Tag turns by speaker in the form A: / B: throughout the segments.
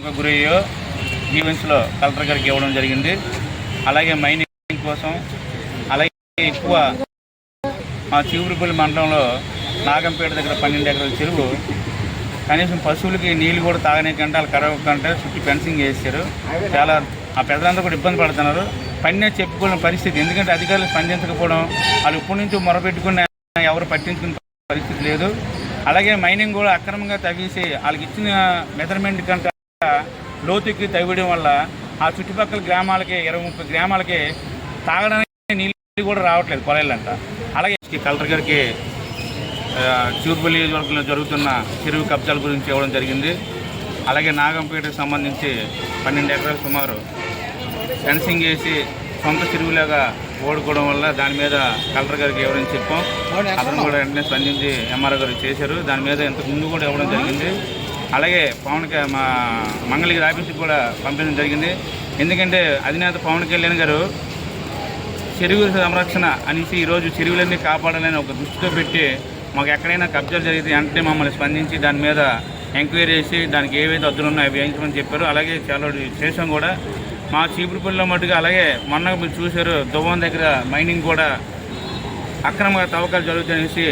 A: ఒక గురయ్యో ఈవెంట్స్లో కలెక్టర్ గారికి ఇవ్వడం జరిగింది. అలాగే మైనింగ్ కోసం అలాగే ఎక్కువ మా చీపురుపల్లి మండలంలో నాగంపేట దగ్గర పన్నెండు ఎకరాల చెరువు. కనీసం పశువులకి నీళ్ళు కూడా తాగనీకంటే వాళ్ళు కరవకంటే చుట్టూ ఫెన్సింగ్ చేశారు. చాలా ఆ పెద్దలందరూ కూడా ఇబ్బంది పడుతున్నారు. పన్నే చెప్పుకోలేని పరిస్థితి. ఎందుకంటే అధికారులు స్పందించకపోవడం వాళ్ళు ఇప్పటి నుంచి మొరపెట్టుకున్న ఎవరు పట్టించుకునే పరిస్థితి లేదు. అలాగే మైనింగ్ కూడా అక్రమంగా తవ్వేసి వాళ్ళకి ఇచ్చిన మెజర్మెంట్ కంటే లోతుకి తవ్వడం వల్ల ఆ చుట్టుపక్కల గ్రామాలకి ఇరవై ముప్పై గ్రామాలకి తాగడానికి నీళ్ళు కూడా రావట్లేదు కొలైలంట అలాగే కలెక్టర్ గారికి చూర్పల్లి నియోజకవర్గంలో జరుగుతున్న చెరువు కబ్జాల గురించి ఇవ్వడం జరిగింది. అలాగే నాగంపేటకు సంబంధించి పన్నెండు ఎకరాలు సుమారు ఫెన్సింగ్ చేసి సొంత చెరువులాగా ఓడుకోవడం వల్ల దాని మీద కలెక్టర్ గారికి ఇవ్వడం చెప్పాం. అతను కూడా వెంటనే స్పందించి ఎంఆర్ఓ గారికి చేశారు. దాని మీద ఇంతకు ముందు కూడా ఇవ్వడం జరిగింది. అలాగే పవన్ మా మంగళగిరి ఆఫీస్కి కూడా పంపించడం జరిగింది. ఎందుకంటే అధినేత పవన్ కళ్యాణ్ గారు చెరువు సంరక్షణ అనేసి ఈరోజు చెరువులన్నీ కాపాడాలని ఒక దృష్టితో పెట్టి మాకు ఎక్కడైనా కబ్జాలు జరిగితే వెంటనే మమ్మల్ని స్పందించి దాని మీద ఎంక్వైరీ చేసి దానికి ఏవైతే అద్దులు ఉన్నాయో అవి వేయించమని చెప్పారు. అలాగే చాలా చేసాం కూడా. మా చీపురుపల్లిలో మటుకు అలాగే మొన్న మీరు చూశారు దువ్వం దగ్గర మైనింగ్ కూడా అక్రమంగా తవ్వకాలు జరుగుతాయనేసి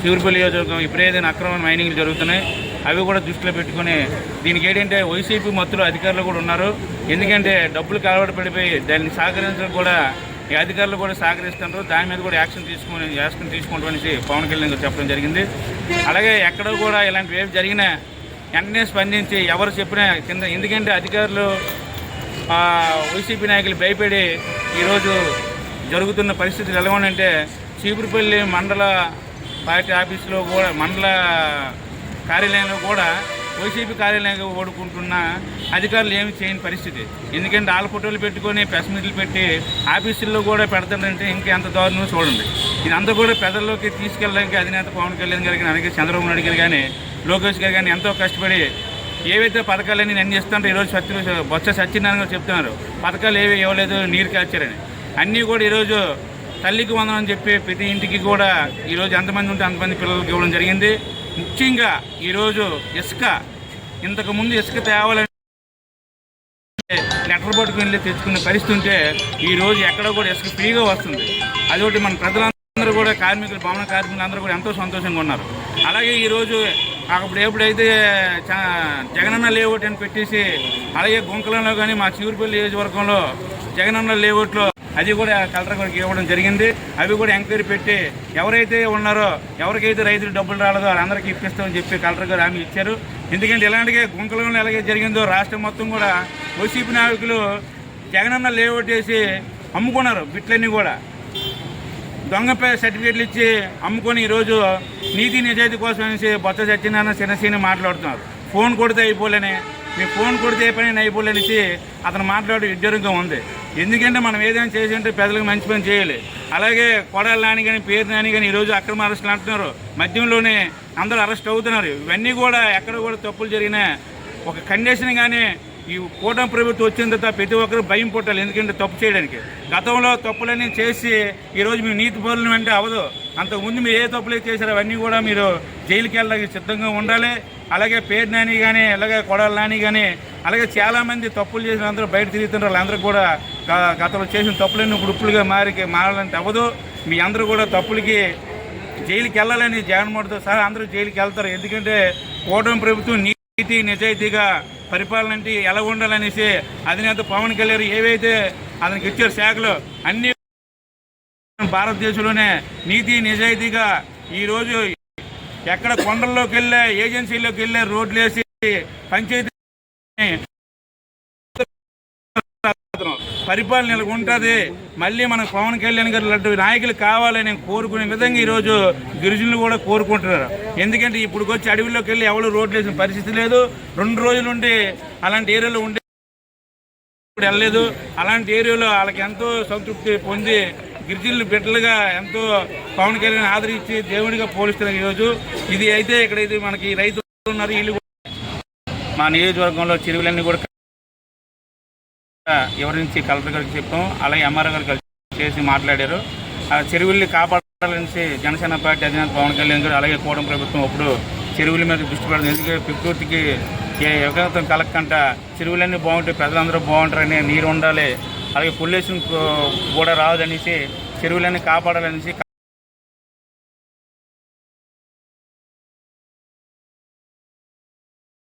A: చీపురుపల్లి నియోజకవర్గం ఇప్పుడు ఏదైనా అక్రమ మైనింగ్లు జరుగుతున్నాయి. అవి కూడా దృష్టిలో పెట్టుకుని దీనికి ఏంటంటే వైసీపీ మత్తులు అధికారులు కూడా ఉన్నారు. ఎందుకంటే డబ్బులు కలవడ పడిపోయి దాన్ని సహకరించడం కూడా ఈ అధికారులు కూడా సహకరిస్తున్నారు దాని మీద కూడా యాక్షన్ తీసుకొని యాక్షన్ తీసుకుంటామని పవన్ కళ్యాణ్ గారు చెప్పడం జరిగింది. అలాగే ఎక్కడ కూడా ఇలాంటి ఏవి జరిగినా వెంటనే స్పందించి ఎవరు చెప్పినా కింద ఎందుకంటే అధికారులు వైసీపీ నాయకులు భయపడి ఈరోజు జరుగుతున్న పరిస్థితులు ఎలా ఉన్నాయంటే చీపురుపల్లి మండల పార్టీ ఆఫీసులో కూడా మండల కార్యాలయంలో కూడా వైసీపీ కార్యాలయంగా ఓడుకుంటున్న అధికారులు ఏమి చేయని పరిస్థితి. ఎందుకంటే ఆళ్ళ ఫోటోలు పెట్టుకొని ప్రెస్ మీట్లు పెట్టి ఆఫీసుల్లో కూడా పెడతారంటే ఇంకా ఎంత దారుణం చూడండి. ఇదంతా కూడా ప్రజల్లోకి తీసుకెళ్ళడానికి అధినేత పవన్ కళ్యాణ్ గారికి అలాగే చంద్రబాబు నాయుడు గారు కానీ లోకేష్ గారు కానీ ఎంతో కష్టపడి ఏవైతే పథకాలన్నీ నేను చేస్తుంటే ఈరోజు సత్య బొత్స సత్యనారాయణ గారు చెప్తున్నారు. పథకాలు ఏవి ఇవ్వలేదు నీరు కాచారని. అన్నీ కూడా ఈరోజు తల్లికి వందనం అని చెప్పి ప్రతి ఇంటికి కూడా ఈరోజు ఎంతమంది ఉంటే అంతమంది పిల్లలకి ఇవ్వడం జరిగింది. ముఖ్యంగా ఈరోజు ఇసుక ఇంతకుముందు ఇసుక తేవాలని లెటర్ బోర్డుకు వెళ్ళి తెచ్చుకునే పరిస్థితి ఉంటే ఈ రోజు ఎక్కడ కూడా ఇసుక ఫ్రీగా వస్తుంది. అదొకటి మన ప్రజలందరూ కూడా కార్మికులు భవన కార్మికులు అందరూ కూడా ఎంతో సంతోషంగా ఉన్నారు. అలాగే ఈరోజు అప్పుడు ఎప్పుడైతే చ- జగనన్న లేఅవుట్ అని పెట్టేసి అలాగే గుంకలంలో కానీ మా చివరిపల్లి నియోజకవర్గంలో జగనన్న లేఅవుట్లో అది కూడా కలెక్టర్ గారికి ఇవ్వడం జరిగింది. అవి కూడా ఎంక్వైరీ పెట్టి ఎవరైతే ఉన్నారో ఎవరికైతే రైతులు డబ్బులు రాలేదో వాళ్ళందరికీ ఇప్పిస్తామని చెప్పి కలెక్టర్ గారు హామీ ఇచ్చారు. ఎందుకంటే ఇలాంటికే గుంకలంలో ఎలాగే జరిగిందో రాష్ట్రం మొత్తం కూడా వైసీపీ నాయకులు జగనన్న లేఅవుట్ చేసి అమ్ముకున్నారు బిట్లన్నీ కూడా. దొంగపై సర్టిఫికేట్లు ఇచ్చి అమ్ముకొని ఈరోజు నీతి నిజాయితీ కోసం అనేసి బొత్స సత్యనారాయణ చిన్నసీని మాట్లాడుతున్నారు. ఫోన్ కొడితే అయిపోలేని మీ ఫోన్ కూడా చేయపని నైపుణ్యం అయిపోలేనిసి అతను మాట్లాడే ఉద్యోగంగా ఉంది. ఎందుకంటే మనం ఏదైనా చేసి ఉంటే ప్రజలకు మంచి పని చేయాలి. అలాగే కొడాలి నాని కానీ పేరు నాని కానీ ఈరోజు అక్రమ అరెస్టులు అంటున్నారు. మద్యంలోనే అందరూ అరెస్ట్ అవుతున్నారు. ఇవన్నీ కూడా ఎక్కడ కూడా తప్పులు జరిగినా ఒక కండిషన్ కానీ ఈ కూటమి ప్రభుత్వం వచ్చిన తర్వాత ప్రతి ఒక్కరు భయం పుట్టాలి. ఎందుకంటే తప్పు చేయడానికి. గతంలో తప్పులన్నీ చేసి ఈరోజు మీ నీతి పనులు అంటే అవ్వదు. అంతకుముందు మీరు ఏ తప్పులు చేశారో అవన్నీ కూడా మీరు జైలుకి వెళ్ళడానికి సిద్ధంగా ఉండాలి. అలాగే పేరు నాని కానీ అలాగే కొడాలి నాని కానీ అలాగే చాలామంది తప్పులు చేసిన అందరూ బయట తిరుగుతున్నారు. వాళ్ళందరూ కూడా గతంలో చేసిన తప్పులన్నీ ఇప్పుడు ఉప్పులుగా మారి మారాలంటే అవ్వదు. మీ అందరూ కూడా తప్పులకి జైలుకి వెళ్ళాలని జగన్మోహన్తో సహా అందరూ జైలుకి వెళ్తారు. ఎందుకంటే కూటమి ప్రభుత్వం నీతి నిజాయితీగా పరిపాలన అంటే ఎలా ఉండాలనేసి అధినేత పవన్ కళ్యాణ్ ఏవైతే అతనికి ఇచ్చారు శాఖలు అన్ని భారతదేశంలోనే నీతి నిజాయితీగా ఈరోజు ఎక్కడ కొండల్లోకి వెళ్ళే ఏజెన్సీలోకి వెళ్ళే రోడ్లు వేసి పంచాయతీ పరిపాలన ఇలా ఉంటుంది. మళ్ళీ మనకు పవన్ కళ్యాణ్ గారు లాంటి నాయకులు కావాలని కోరుకునే విధంగా ఈరోజు గిరిజనులు కూడా కోరుకుంటున్నారు. ఎందుకంటే ఇప్పుడు వచ్చి అడవిలోకి వెళ్ళి ఎవరు రోడ్లు వేసిన పరిస్థితి లేదు. రెండు రోజులు ఉండి అలాంటి ఏరియాలో ఉండి వెళ్ళలేదు. అలాంటి ఏరియాలో వాళ్ళకి ఎంతో సంతృప్తి పొంది గిరిజనులు బిడ్డలుగా ఎంతో పవన్ కళ్యాణ్ ఆదరించి దేవుడిగా పోలిస్తున్నారు ఈరోజు. ఇది అయితే ఇక్కడైతే మనకి రైతులు ఉన్నారు వీళ్ళు కూడా. మా నియోజకవర్గంలో చెరువులన్నీ కూడా ఎవరి నుంచి కలెక్టర్ గారికి చెప్పాం అలాగే ఎంఆర్ఓ గారు కలిసి చేసి మాట్లాడారు. ఆ చెరువుల్ని కాపాడాలని జనసేన పార్టీ అధినేత పవన్ కళ్యాణ్ గారు అలాగే కూటమి ప్రభుత్వం అప్పుడు చెరువుల మీద దృష్టి పెడుతుంది. ఎందుకంటే ప్రకృతికి ఏ యుగతం కలక్కంట చెరువులన్నీ బాగుంటాయి ప్రజలందరూ బాగుంటారని నీరు ఉండాలి అలాగే పొల్యూషన్ కూడా రావదనేసి చెరువులన్నీ కాపాడాలనేసి